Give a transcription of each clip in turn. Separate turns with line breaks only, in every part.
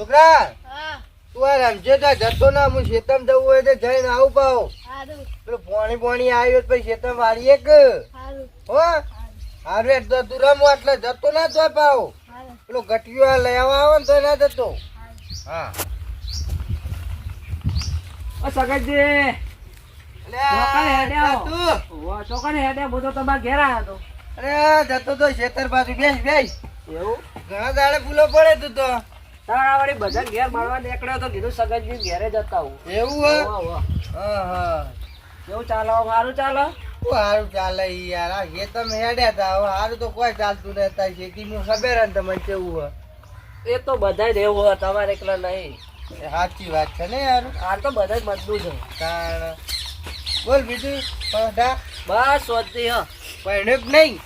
છોકરા તું આ રમજે તા જતો ના હું શેતમ જવું હોય તો જઈને આવું પાવ પેલું પાણી પોણી આવ્યો પછી શેતમ વાળીએ કે? હો? હારે એટલે તું રમો એટલે જતો ના તો પાવ પેલો ગટિયો આ લેવા આવે ને તો ના જતો. હા.
ઓ સગનજી ચોકાને હેડે હું તો તમારા ઘેર આવ્યો
અરે જતો તો શેતર બાજુ બેસ બેસ.
એવું?
ઘણા દાડે ભૂલો પડે તું તો.
તારા વળી બધા ઘેર મળવા નીકળ્યો તો કીધું સગનજી ઘેરે જતા હું.
એવું હે. હા હા.
કેવું ચાલો? સારું ચાલો?
સારું ચાલે યાર. આ શેતમ હેડ્યા તા હવે હારું તો કોઈ ચાલતું નહીં. તારી શેતીનું ખબર હે ને તમને કેવું હે?
એ તો બધાય એવું હોય તમારે એકલા નહીં.
સાચી વાત છે ને યાર.
આ તો બધાય મજબૂત છે.
તાણ બોલ બીજું
બસ શોધતી હ.
પડ્યો નહીં.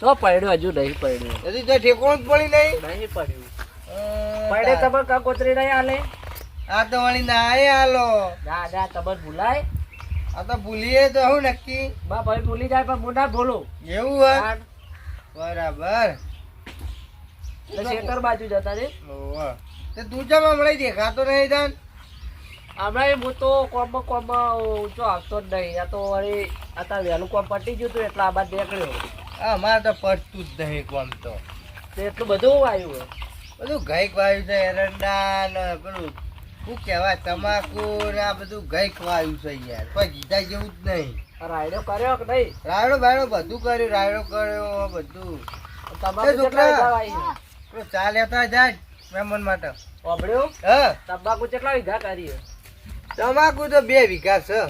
તો પડ્યું હજુ નહીં પડ્યું.
હજી તો ઠેકોણ જ પડી નહીં.
નહીં પડ્યું. પડે. તમે કાકોતરી નહીં હાલે?
આ તો વળી ના આય હાલો.
ના તમે ભૂલાય.
આ તો ભૂલીએ તો હું નક્કી.
બા ભાઈ ભૂલી જાય પણ હું ના ભૂલું.
એવું
હોય?
બરાબર.
તો શેતર બાજુ જતા રે.
તે તું ચમ હમણાં દેખાતો નહીં જાન
હમણાં હું તો કોમમાં કોમમાં ઊંચો આવતો જ નહીં. આ તો વળી અત્યારે વહેલું કોમ પટી ગયું હતું એટલે આ બાદ નીકળ્યો.
આ અમારે તો પડતું જ નહીં કોમ તો.
એટલું બધું આવ્યું
બધું ગઈક વાયુ છે એરંડા ને પેલું શું કહેવાય તમાકુ ને આ બધું ગાયક વાયુ છે યાર. કોઈ જીતા જેવું જ નહીં.
રાયડો કર્યો કે નહીં?
રાયડો બાયડો બધું કર્યું રાયડો કર્યો બધું. તમાકુ ચા લેતા જાય મહેમાન માટે.
ઓબળ્યું?
હા.
તંબાકુ કેટલા વીઘા કરી?
તમાકુ તો બે વીઘા છે.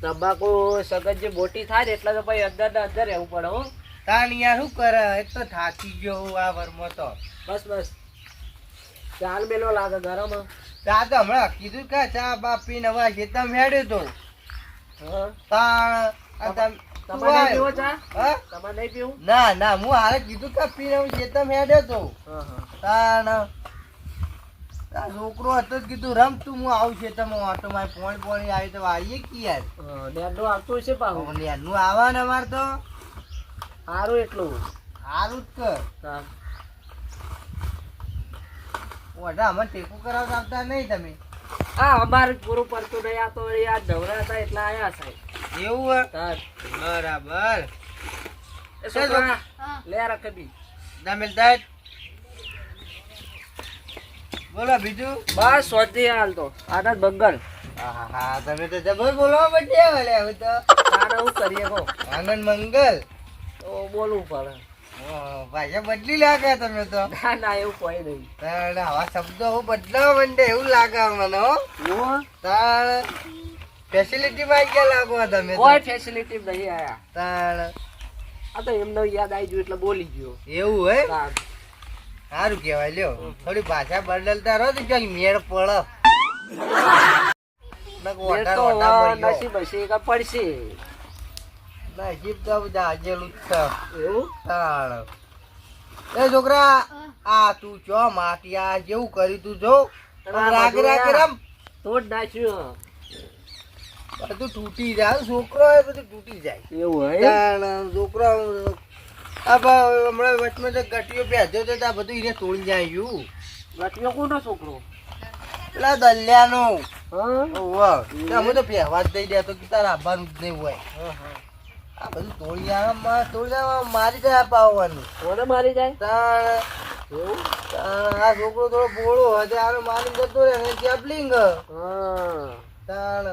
તંબાકુ સગત જે મોટી થાય એટલે તો પછી અંદર ને અંદર રહેવું પડે
તાન યાર શું કરે? એક તો થાકી ગયો આ વરમાં તો.
બસ બસ. ચાલ મેલો લાગે ગરમ
ચા તો હમણાં કીધું કે ચા બા પીને હવે ખેતમ હેડ્યો તો. તાણ ના ના હું હારે કીધું કે પીને ખેતમ હેડ્યો તો. તાણ છોકરો હતો જ કીધું રમ તું હું આવું છે તમે ઓટો માં પોણી પોણી આવી તો વાળીએ કી યાર
નેનું આવતું છે પાછું.
નેનું આવા અમારે તો.
સારું એટલું.
સારું જ કર. ઓઢા અમે ટેકું કરાવતા આવતા નહીં તમે.
હા અમારે જ પૂરું પડતું નહીં. આ તો આ નવરા હતા એટલે આયા સાહેબ.
એવું હે. બરાબર.
એ છોકરા લે રાખે બી
તમે દાદ. બોલો બીજું?
બસ સોચી હાલ તો. આનંદ બંગલ.
હા હા તમે તો જબર બોલવા પડ્યા ભલે હવે તો.
આને હું કરીએ કહો.
આનંદ મંગલ.
બોલવું પડે.
ઓહો, બદલી લાગે તમે તો.
ના ના એવું કોઈ નહીં.
તાણ આવા શબ્દો હું બદલાવા માંડે એવું લાગે મને હો. તાણ ફેસિલિટી માં ગયા લાગો તમે
કોઈ ફેસિલિટી નહીં આયા.
તાણ
આ તો એમને યાદ આવી ગયું એટલે બોલી ગયો.
એવું હે? સારું કેવાય લ્યો. થોડી ભાષા બદલતા રહો તો ક્યાંક મેળ પડે.
નસીબ હશે કે પડશે
નસીબ તો બધા હાજેલું જ છે.
એવું?
તાણ એ છોકરા આ તું ચો માટિયા જેવું કર્યું તું જો. રાગ રાગ
યાર. તો જ નાખ્યું
બધું તૂટી જાય છોકરો એ બધું તૂટી જાય.
એવું
છોકરો આ હમણાં વચમાં તો ગટીઓ બેસ્યો તો ત્યાં બધું એને તોડી જાય યુ
લટિયો કોનો છોકરો?
પેલા દલ્યાનો.
હા?
અમે તો પહેવા જ દઈ દે તો તારે આવવાનું જ નહીં હોય.
હા, હા.
આ બધું તોડી આવે તોડી આવે મારી જાય પાવવાનું.
કોને મારી જાય?
તાણ આ છોકરો થોડો બોળો હશે આનો મારી જતો રહે ને ચેપલિંગ તાણ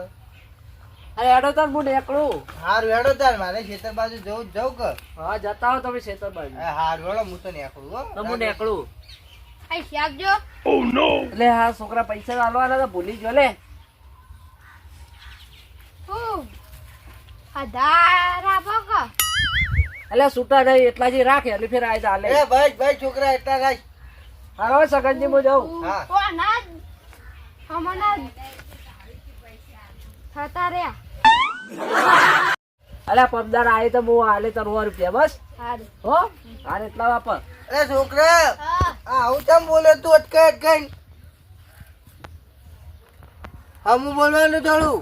અરે હેડો તાર હું નીકળું.
હારું હેડો તાર મારે ખેતર બાજુ જવું જવું કે
હા જતા હો તમે ખેતર બાજુ.
હારું હેડો હું તો નીકળું હો.
તો હું નીકળું.
આ શાકજો
એટલે હા છોકરા પૈસા આલવાના તો ભૂલી ગયો લે.
હું. આપો કે
એટલે છૂટા નહીં એટલા જે રાખે એટલે ફેર આય ચાલે
એ ભાઈ ભાઈ છોકરા એટલા રાખ
હાલો સગનજી હું જાઉં.
હા.
તો ના હમણાં થતા રહ્યા.
અલ્યા પમદાર આવે તો હું આલે તરવા રૂપિયા બસ? હો? હારે એટલા વાપર.
અરે છોકરા આવું ચમ બોલે તું અટકાય અટકાય હમું બોલવાનું થોડું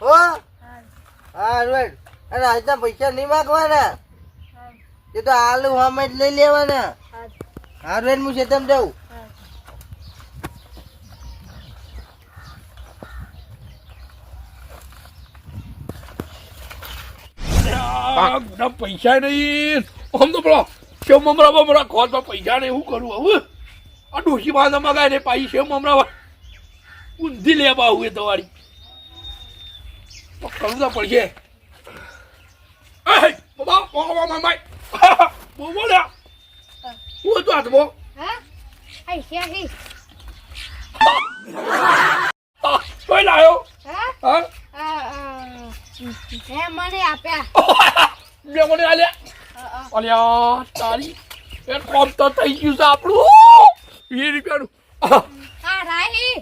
હો? હા આજના પૈસા નહીં માગવાના. એ તો આલુ હમે જ લઈ લેવાના. હા અનવર હું શેતમ જઉં.
પૈસા નહીં. આમ તો પેલા સેવ મમરા બમરા પૈસા નહીં શું કરું હવે? આ ડોશી બાંધા મગાય ને પાછી સેવ મમરા ઊંધી લેવા આવું એ તમારી. કરવું તો પડશે બાબા બાબા મામાઈ બહુ બોલ્યા હું. હતું હાથમાં?
હા? આ શ્યાહી
આ, કોઈ લાયો?
હા?
હા?
હે મને આપ્યા.
મેં મને
અ.
અલ્યા તારી એ કોમ તો થઈ ગયું છે આપણું. એ રૂપિયાનું.
આ રાહી.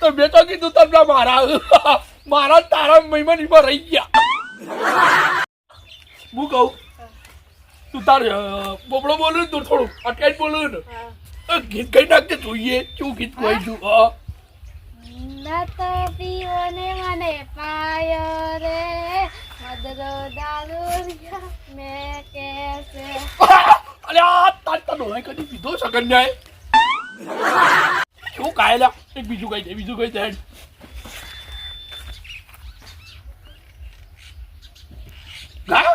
તો મેં તો કીધું તમને મારા. મારા તારા મહિમાનીમાં રહી ગયા. હું કહું તું તાર બોબડો બોલું ને તું થોડું અટકાઈ બોલું ને. ગીત કઈ નાખજે જોઈએ શું ગીત ગાઈ છું? હા
નત પીઓને મને પાયો રે મદરો દારૂ મેં કેસે.
અલ્યા તાર તાર ડોહાઈ કદી પીધો જાય શું કાયલા? એક બીજું કઈ દે બીજું કઈ દે. ગા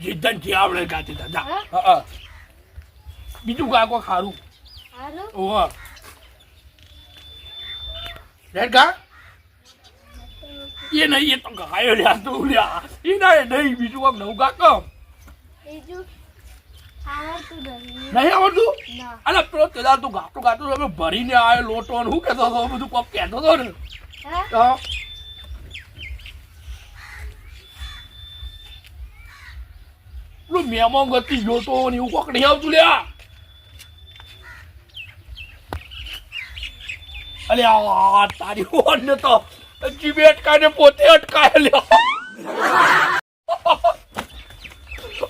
જીતનથી આવડે ગાતી દાદા
હા?
બીજું ગા કોઈ ખારું?
હાલો
રેડ ગા એ નહીં એ તો ગાયો લ્યા તું લ્યા. એ ના એ નહીં બીજું આમ નવું ગા કમ
બીજું નહીં.
આવડતું? અરે પેલો કેદાર તું ગાતો ગાતો ભરીને આવ્યો લોટો હું કહેતો હતો? બધું કોક કહેતો હતો ને.
હા.
પેલું મેમો ગતિ જોતો ને એવું કોક નહીં આવતું લ્યા. અલે આ તારી ઓન તો જીભે અટકાને પોતે અટકાય લ્યો.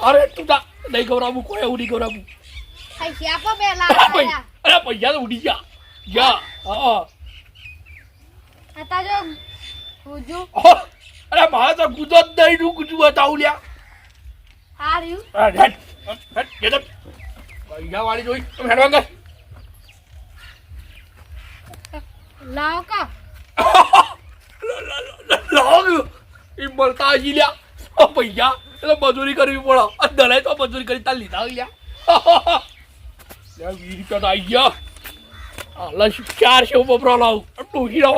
અરે તું તા નહીં ગૌરાવું કોઈ ગવરાવું
આ પેલા
અરે પૈસા તો ઉડી ગયા. જા. હા.
હતા જો હુજુ
અરે મારે તો ગુજો જ નહીં ગુજુ બતાવું લ્યા. અરે હેટ, હેટ, હેટ, get up. પૈસા વાળી જોઈ. તમે હેડવા ગઈ
લાવ કા?
લાવ એ મળતા હજી લ્યા. પૈસા. એટલે મજૂરી કરવી પડે. દલાઈ તો મજૂરી કરી તાર લીધા લ્યા. લ્યા રૂપિયા તો આવી ગયા. બપરા લાવું.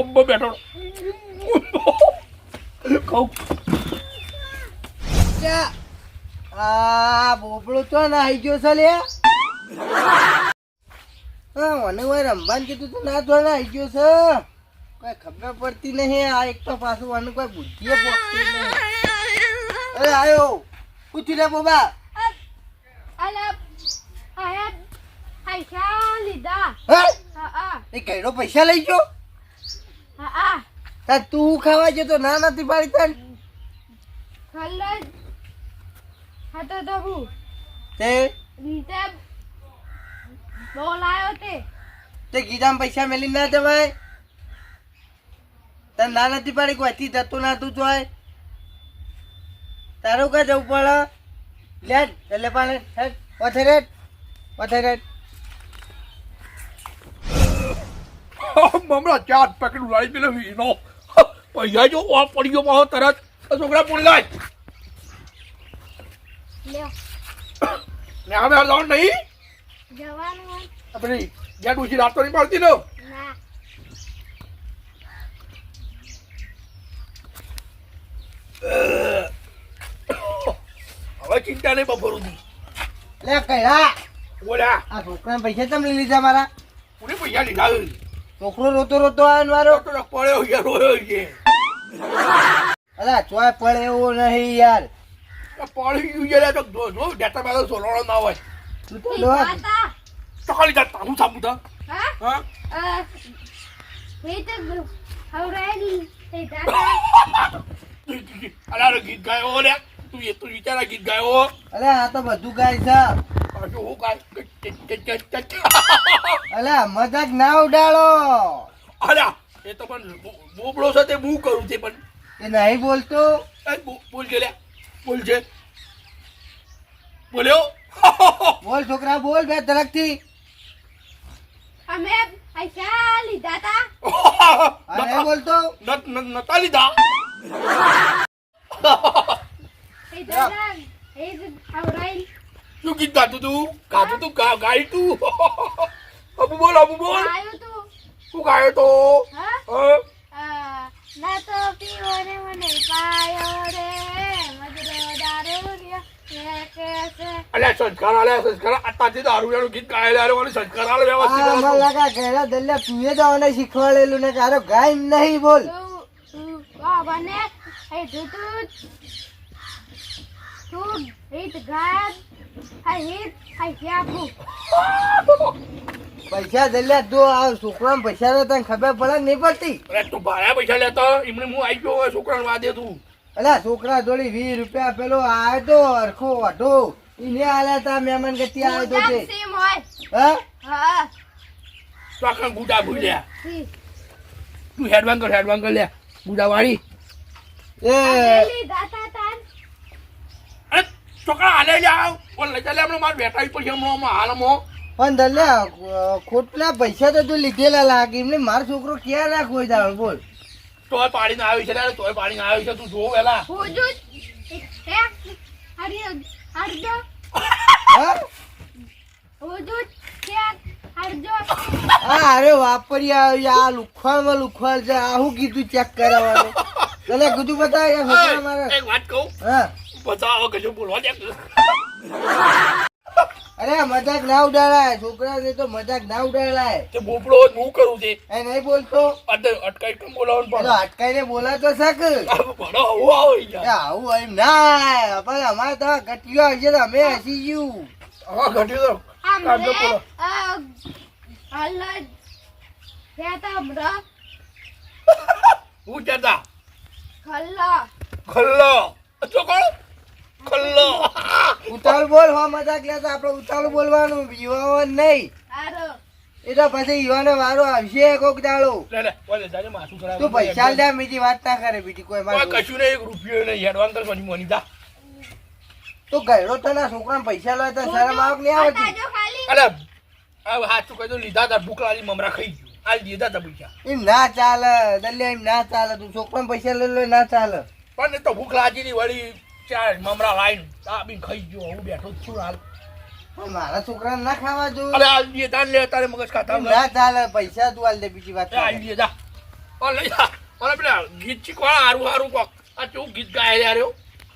અંબો બેઠો કહું.
આ બોબડો તો ના આવી ગયો છે લે મને કોઈ રમવાનું કીધું તો ના તો ગયો છે. કોઈ ખબર પડતી નહીં આ એક તો પાછું આનું કોઈ બુદ્ધિએ પહોંચતી નહીં. અરે આયો. પૂછી લે બોબા.
પૈસા લીધા
એ પૈસા લઈ ગયો?
હા
તું ખાવા જતો ના નથી પાડી તને
હતો તો હું?
તે?
તે બોલાયો તે.
તે ગીજામ પૈસા મેલી ના જવાય તને ના નથી પાડી કોઈ જતું ના તું જોય? તારું કા જવું પડે? લે એટલે પાલે ઓથે રેડ
મમરા ચાર પેકેટ ઉડાડી પેલો વીનો પૈસા જો આ પડી ગયો તરત. છોકરા પૂરી જાય.
લ્યો.
ને હવે આ જવાનું નહીં?
જવાનું હોય.
આપણે જ્યાં ડૂસી રાત તો નહીં પડતી ને?
ના.
હવે ચિંતા નહીં બપોરુંથી
લે કૈરા.
બોલા.
આ છોકરાને પૈસા તમે લઈ લીધા મારા?
કોને પૈસા લીધા?
છોકરો રોતો રોતો આવ્યો મારો.
પડ્યો છે રોયો છે.
અલા ચોય પડે એવો નહીં યાર.
આ પડી ગયું છે લે તો જો ડેટા બેલો સોલવાનો ના હોય.
તું તો લો
માતા
તો ખાલી તારું સાબુ તા
હા?
હા?
એ તો હવરાયેલી તે દાદા.
અલા ગીત ગાયો લે. તું એ તું વિચારા ગીત ગાયો
અલે આ તો બધું ગાય છે.
હું ગાય.
અલા મજાક ના ઉડાડો.
અલ્યા એ તો પણ બોબડો છે તે હું કરું છે પણ?
એ નહીં બોલતો.
બોલ છે લે. બોલ છે. બોલ્યો?
બોલ છોકરા બોલ બે તરફથી.
અમે પૈસા લીધા તા.
અરે બોલતો
નત- લીધા? શું ગીત ગાતું તું? ગાતું તું? ગાય તું? અબુ બોલ અબુ બોલ. શું ગાયો તો?
હા?
હા?
આ, ના તો પીવો ને મને પાયો રે મજરો દારૂ રે એ કે છે
અલ્યા સંસ્કાર આલ્યા સંસ્કાર દારૂડિયાનું ગીત ગાયેલા સંસ્કાર આલે વ્યવસ્થિત
મને
બોલ.
ઘેરા દલ્યા તું એ જવાને શીખવાડેલું ને તારો ગાય નહીં બોલ.
તું તું આ બને એ તું તું આ હિત આ ક્યાપુ
પૈસા દલ્યા તું આ છોકરા પૈસા તને ખબર પડે નહીં પડતી.
અરે તું ભાડા પૈસા લેતો એમને હું આવી ગયો છોકરાને વાદે તું.
અલા છોકરા જોડી વીસ રૂપિયા પેલો આવ્યો તો અરખો વાઢો. એને આલ્યા તા મહેમાન ગતિ આવ્યો તો તે. હા?
આખા ગુડા ભૂલ્યા. તું હેડવાન કર હેડવાન કર લે ગુડા વાળી
એ
છોકરા હાલે લ્યા ઓલ લઈ ચાલે હમણાં માર બેઠા પછી હમણાં હાલમો
પણ દલ્યા ખોટલા પૈસા તો તું લીધેલા લાગે. એમને મારો છોકરો ક્યાં રાખવો દાળ બોલ.
તોય પાડીને આવી છે રે તોય પાડીને આવી છે તું જો વેલા
હે?
હા?
કે
આ અરે વાપરી આવ્યો આ લુખવાડમાં લુખવાડ છે આ હું કીધું ચેક કરાવવાનું? તને કીધું બતાવ યાર છોકરા મારે
એક વાત કહું?
હા.
બતાવો બોલવા દે.
અરે મજાક ના ઉડાડાય. છોકરા ને તો મજાક ના ઉડાડાય.
તે બોપડો હું કરું છે?
એ નહીં બોલતો.
અટકાઈ કેમ બોલાવવાનું પણ
અટકાઈને બોલાતો શક?
ભણો આવું આવી ગયા
આવું એમ ના. પણ અમારે તો ઘટ્યો હશે તો અમે હસી ગયું.
હા ઘટ્યો તો
તો
હું કહેતા?
ખલ્લા.
ખલ્લો. ચોકડ ખલ્લો.
ઉતાળ બોલ હો મજાક લેતો આપણે ઉતાળ બોલવાનું. યુવાઓ નહીં.
આરો
એ તો પછી યુવાનો વારો આવશે કોક દાડો.
લે લે
તું પૈસા લે બીજી વાત ના કરે બીજી કોઈ મારે
કશું નહીં એક રૂપિયો નહીં હેડવાન કર સોની મોની જા.
તો ગયડો તને છોકરા પૈસા લે તો શરમ આવક નહીં આવતી
અરે આ હાથું કહી દો લીધા તા ભૂખ લાગી મમરા ખાઈ ગયું. આ લીધા તા પૈસા.
એમ ના ચાલે દલ્યા એમ ના ચાલે તું છોકરાને પૈસા લઈ લે ના ચાલે.
પણ એ તો ભૂખ લાગી ની વળી ચાર મમરા લાઈન. દાબીને ખાઈ ગયો હું બેઠો જ છું હાલ.
મારા છોકરાને ના ખાવા જો
અરે આ લીએ તાન લે તારે મગજ ખાતા
એમ ના ચાલે પૈસા તું આલ દે બીજી વાત
આ લીએ જા. ઓ લઈ જા. ઓલે પેલા ગીત શીખવા હારું હારું કોક. આ ગીત ગાય લે રહ્યો?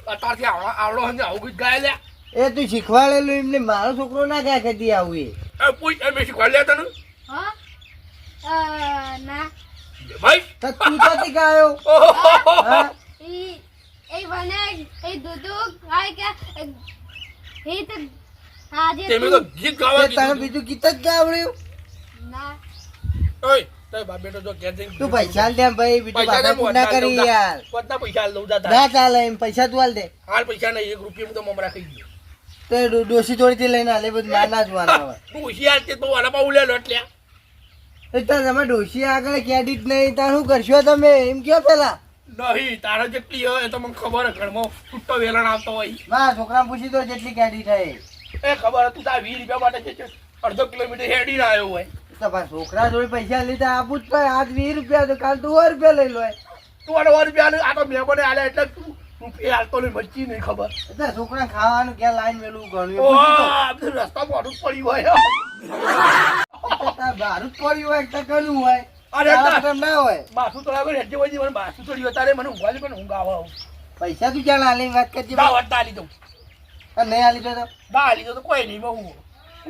અત્યારથી આવડો આવડો હંજે આવું ગીત ગાય લે
એ તું શીખવાડેલું એમને મારો છોકરો ના ગાય કદી આવું એ.
પૂછ એ શીખવાડ લે તને?
હા? ના.
ભાઈ.
તો તું તો ગાયો?
ઓહો.
એ બને એ દૂધું ખાય કે એ તો આજે
તેમે તો ગીત ગાવા
તે તને બીજું ગીત જ ગાવડ્યું
ના.
ઓય તારે બાપ બેટો જો ઘેર
તું પૈસા દે ભાઈ બીજું
પૈસા
ના કરી યાર.
પોતના પૈસા લઉં દાદા
ના ચાલે એમ પૈસા તું આલ દે.
હાલ પૈસા નહીં એક રૂપિયા તો મમરા ખાઈ ગયો
તો એ ડો- ડોશી લઈને આલે બધું માર ના જોવાના
તું હોશિયાર છે તો આના પાઉ લે લો એટલે
તમે ડોશી આગળ ક્રેડિટ નહીં ત્યાં શું કરશો તમે? એમ કયો પેલા?
નહીં તારા જેટલી હોય એ તો મને ખબર ઘરમાં છૂટો વેલણ આવતો હોય.
મારા છોકરા પૂછી દો જેટલી ક્રેડિટ થાય.
એ ખબર તું તાર વીસ રૂપિયા માટે છે અડધો કિલોમીટર હેડીને આવ્યો હોય.
તો છોકરા જોડે પૈસા લીધા આપું જ પડે આજ વીસ રૂપિયા તો કાલ તું સો રૂપિયા લઈ લો
તું સો રૂપિયા આ તો મેં આલે એટલે તું રૂપિયા હાલતો નહીં બચી નહીં ખબર.
એટલે છોકરા ખાવાનું ક્યાં લાઈન મેલું ગણ્યું
રસ્તા મોઢું પડ્યું હોય.
એટલે તાર બહાર જ પડ્યું હોય કે ટકેલું હોય. તારા
તારે.
પૈસા તું ક્યાં લાલી? વાત કરજે નહીં આલી તો
લીધો તો કોઈ નહીં બહુ.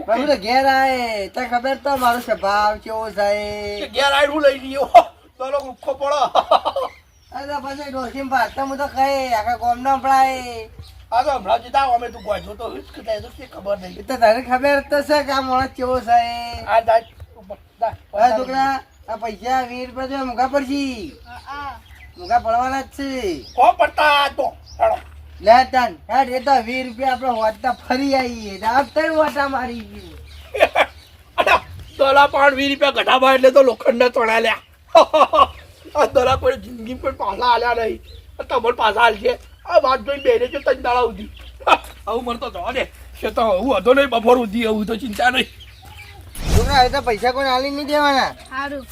હું તો ઘેર આય. તને ખબર તો મારો સ્વભાવ કેવો થાય.
ઘેર આવીને હું લઈ લઈએ ચલો રૂખો પડો.
અરે પછી ડોશીમાં ભાગતા હું તો ખાઈ આખા ગોમ ના પડાય
આ તો હમણાં જતા અમે તું થાય તો ખબર નહીં.
તો તને ખબર તો છે કે આ માણસ કેવો થાય.
આ દા દા
છોકરા આ પૈસા વીસ રૂપિયા તો મુખા પડશી.
આ
મૂકા પડવાના જ છે.
કો પડતા તો?
લે તન હેડ એ તો વીર રૂપિયા આપણે વાટતા ફરી આવીએ આ ત્રણ વાટા મારી ગયું.
દોલા પાણ વીસ રૂપિયા ઘટાવા એટલે તો લોખંડ તોડા લ્યા. આ દોલા કોઈ જિંદગી પણ પાછા આલ્યા નહીં. આ તમને પાછા હાલજે આ વાત જોઈને બેરે છે તન દાડા સુધી આવું મને તો જવા દે. છે તો હું હતો નહીં બપોર સુધી આવું તો ચિંતા નહીં.
છોકરા હવે તો પૈસા કોઈ આલી નહીં દેવાના.
સારું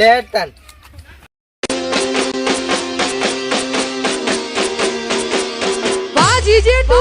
લે તન.
બાજીજી ટુ